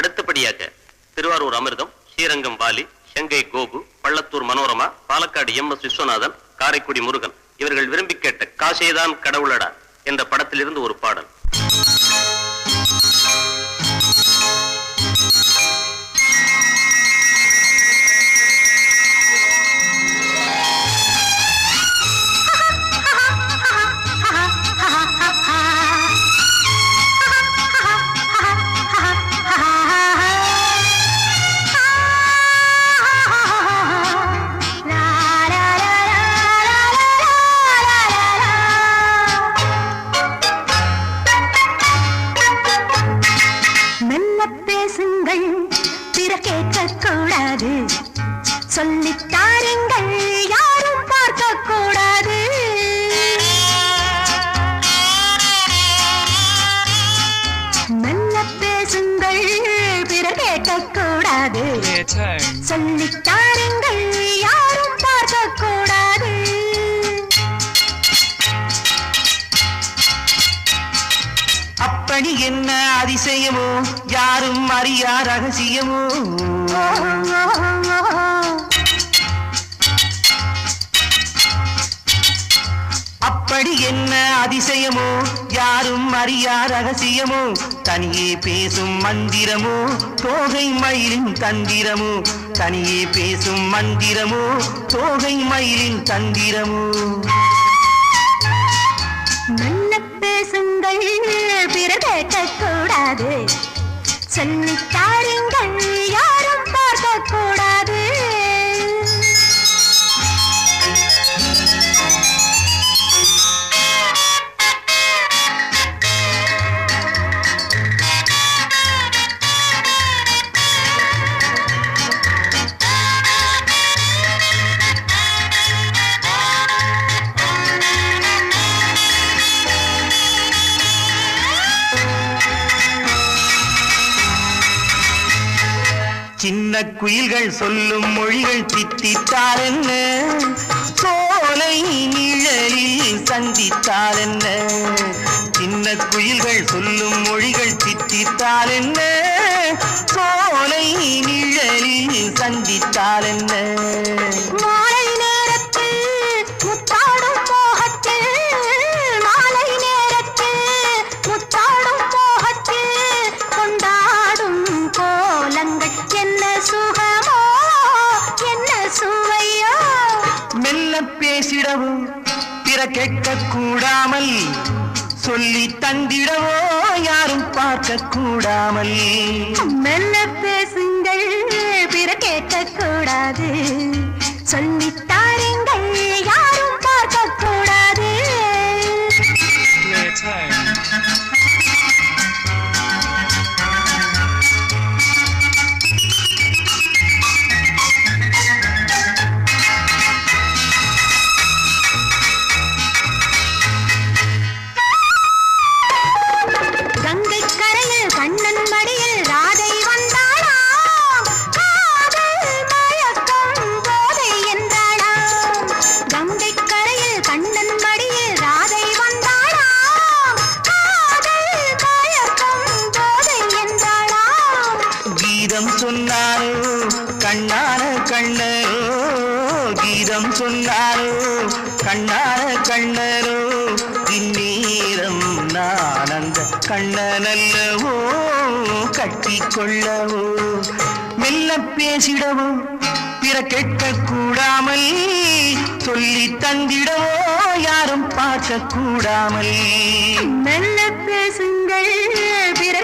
அடுத்தபடியாக திருவாரூர் அமிர்தம் Srirangam Vaali Chengai Gopu Pallathur Manorama Palakkad M S Viswanathan Karaikudi Murugan. இவர்கள் விரும்பி கேட்ட காசேதான் கடவுளடா என்ற படத்திலிருந்து ஒரு பாடல். பேசுங்கள் பிற கேட்க கூடாது சொல்லித் தாருங்கள் யாரும் பார்க்க கூடாது மெல்ல பேசுங்கள் பிற கேட்க கூடாது. சொல்லித் அப்படி என்ன அதிசயமோ யாரும் அறியா ரகசியமோ? அப்படி என்ன அதிசயமோ யாரும் அறியா ரகசியமோ? தனியே பேசும் மந்திரமோ தோகை மயிலின் தந்திரமோ? தனியே பேசும் மந்திரமோ தோகை மயிலின் தந்திரமோ? chân trái சின்ன குயில்கள் சொல்லும் மொழிகள் தித்தித்தால் என்ன சோலை நிழலில் சந்தித்தால் என்ன சின்ன குயில்கள் சொல்லும் மொழிகள் தித்தித்தால் என்ன சோலை நிழலில் சந்தித்தால் என்ன பேசிடவும் பிற கேட்க கூடாமல் சொல்லி தந்திடவோ? யாரும் பார்க்க கூடாமல் மெல்ல பேசுங்கள் பிற கேட்க கூடாது சொல்லி கண்ணான கண்ணரோ கீதம் சொன்னாரோ கண்ணான கண்ணரோ இந்நேரம் நான் அந்த கண்ணனல்லவோ கட்டி கொள்ளவோ மெல்ல பேசிடவோ பிற கேட்கக்கூடாமல் சொல்லி தந்திடவோ யாரும் பார்க்க கூடாமல். மெல்ல பேசுங்கள் பிற